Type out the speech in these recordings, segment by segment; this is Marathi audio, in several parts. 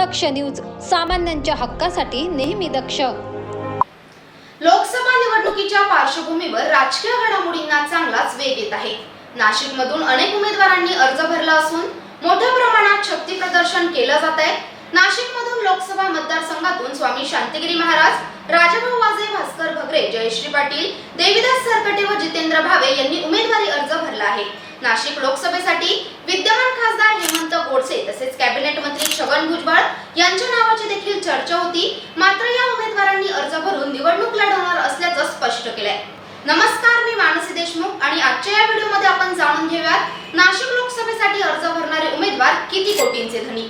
दक्ष न्यूज सामान्यांच्या हक्कासाठी नेहमी दक्ष. लोकसभा निवडणुकीच्या पार्श्वभूमीवर राजकीय घडामोडींना चांगलाच वेग येत आहे. नाशिकमधून अनेक उमेदवारांनी अर्ज भरला असून मोठ्या प्रमाणात शक्ती प्रदर्शन केलं जात आहे नाशिकमधून लोकसभा मतदारसंघातून स्वामी शांतिगिरी महाराज राजाभाऊ जयश्री पाटील देविदास सरकटे व जितेंद्र भावे यांनी उमेदवारी अर्ज भरला आहे. नाशिक लोकसभेसाठी विद्यमान खासदार हेमंत गोडसे तसेच कॅबिनेट मंत्री छगन भुजबळ यांच्या नावाची देखील चर्चा होती. मात्र या उमेदवारांनी अर्ज भरून निवडणूक लढवणार असल्याचं स्पष्ट केलंय. नमस्कार मी मानसी देशमुख आणि आजच्या या व्हिडिओमध्ये आपण जाणून घेऊयात नाशिक लोकसभेसाठी अर्ज भरणारे उमेदवार किती कोटींचे धनी?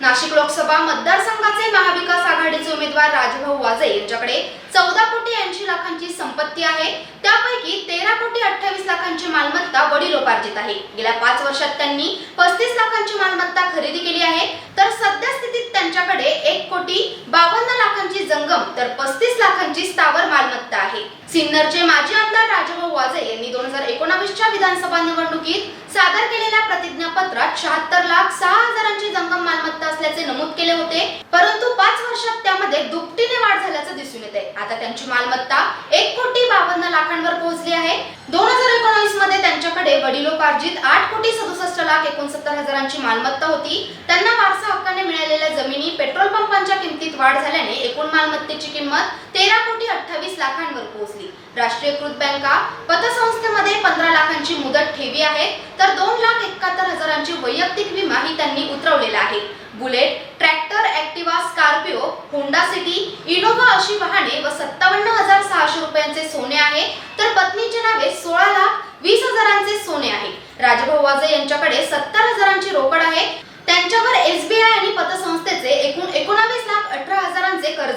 नाशिक लोकसभा मतदारसंघाचे महाविकास आघाडीचे उमेदवार राजभाऊ वाजे यांच्याकडे चौदा कोटी ऐंशी लाखांची संपत्ती आहे. त्यापैकी तेरा कोटी अठ्ठावीस लाखांची मालमत्ता वडिलोपार्जित आहे. गेल्या पाच वर्षात त्यांनी पस्तीस लाखांची मालमत्ता खरेदी केली आहे. तर सध्या स्थितीत त्यांच्याकडे एक कोटी बावन्न लाखांची जंगम तर पस्तीस लाखांची स्थावर मालमत्ता आहे. सिन्नरचे माजी आमदार राजभाऊ वाजे यांनी दोन हजार एकोणावीसच्या विधानसभा निवडणुकीत सादर केलेल्या प्रतिज्ञापत्रात शहात्तर लाख सहा हजारांची जंगम मालमत्ता असल्याचे नमूद केले होते. परंतु पाच वर्षात त्यामध्ये दुपटीने वाढ झाल्याचं दिसून येते. आता त्यांची मालमत्ता एक कोटी बावन्न लाखांवर पोहोचली आहे. दोन हजार एकोणावीसमध्ये त्यांच्याकडे वडिलोपार्जित आठ कोटी सदुसष्ट लाख एकोणसत्तर हजारांची मालमत्ता होती. त्यांना वारसा हक्काने मिळालेल्या जमिनी पेट्रोल पंपांच्या किमतीत वाढ झाल्याने एकूण मालमत्तेची किंमत तेरा कोटी अठ्ठावीस लाखांवर पोहोचली. राष्ट्रीयकृत बँका पतसंस्थेमध्ये पंधरा लाखांची मुदत ठेवी आहे तर दोन लाख एकाहत्तर हजारांची वैयक्तिक विमा ही त्यांनी उतरवलेला आहे. Bullet tractor Activa Scorpio Honda City Innova अशी वाहने व सत्तावन्न हजार सहाशे रुपयांचे सोने आहे तर पत्नीचे नावे सोळा लाख वीस हजारांचे सोने आहे. राजभाऊ वाजे यांच्याकडे सत्तर हजारांची रोकड आहे. त्यांच्यावर एसबीआय आणि पतसंस्थेचे एकूण एकोणावीस लाख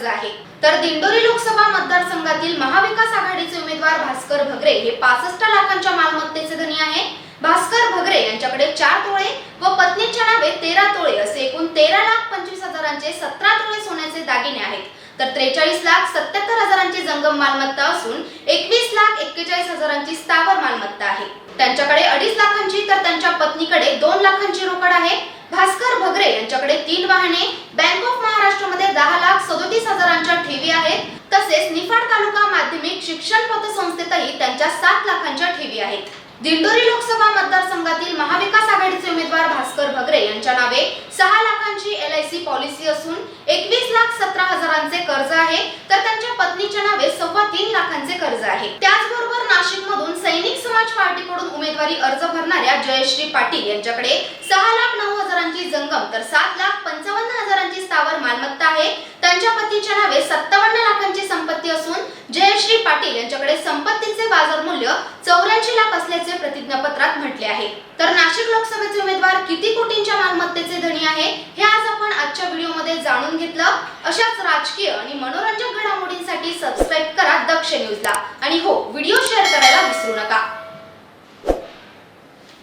आहे. तर दिंडोरी लोकसभा मतदारसंघातील महाविकास आघाडीचे उमेदवार भास्कर भगरे हे पासष्ट लाखांच्या मालमत्तेचे धनी आहे भास्कर भगरे यांच्याकडे चार तोळे व पत्नीच्या नावे तेरा तोळे असे एकूण तेरा लाख पंचवीस हजारांचे सतरा तोळे सोन्याचे दागिने आहेत. तर त्रेचाळीस लाख सत्याहत्तर हजारांची जंगम मालमत्ता असून लाख हजारांची स्थावर मालमत्ता आहे. त्यांच्याकडे अडीच लाखांची तर त्यांच्या पत्नीकडे दोन लाखांची रोकड आहे. भास्कर भगरे यांच्याकडे तीन वाहने बँक ऑफ महाराष्ट्रमध्ये दहा लाख सदोतीस हजारांच्या ठेवी आहेत. तसेच निफाड तालुका माध्यमिक शिक्षण पतसंस्थेतही त्यांच्या सात लाखांच्या ठेवी आहेत. दिंडोरी लोकसभा मतदारसंघातील महाविकास आघाडीचे उमेदवार भास्कर भगरे यांच्या नावे सहा लाखांची एल आय सी पॉलिसी असून एकवीस लाख लाखांचे कर्ज आहे तर त्यांच्या पत्नीच्या नावे सव्वा तीन लाखांचे कर्ज आहे. त्याचबरोबर नाशिक मधून सैनिक समाज पार्टीकडून उमेदवारी अर्ज भरणाऱ्या जयश्री पाटील यांच्याकडे सहा लाख नऊ हजारांची जंगम तर सात लाख पंचावन्न हजारांची स्थावर मालमत्ता आहे. त्यांच्या पतीच्या नावे सत्तावन्न लाखांची संपत्ती असून जयश्री पाटील यांच्याकडे संपत्तीचे बाजार मूल्य चौऱ्याऐंशी लाख असल्याचे प्रतिज्ञापत्रात म्हटले आहे. तर नाशिक लोकसभेचे उमेदवार किती कोटी मालमत्तेचे धनी आहे हे आज आपण आजच्या व्हिडिओमध्ये जाणून घेतलं. अशाच राजकीय आणि मनोरंजक घडामोडींसाठी सबस्क्राईब करा दक्ष न्यूजला आणि हो व्हिडिओ शेअर करायला विसरू नका.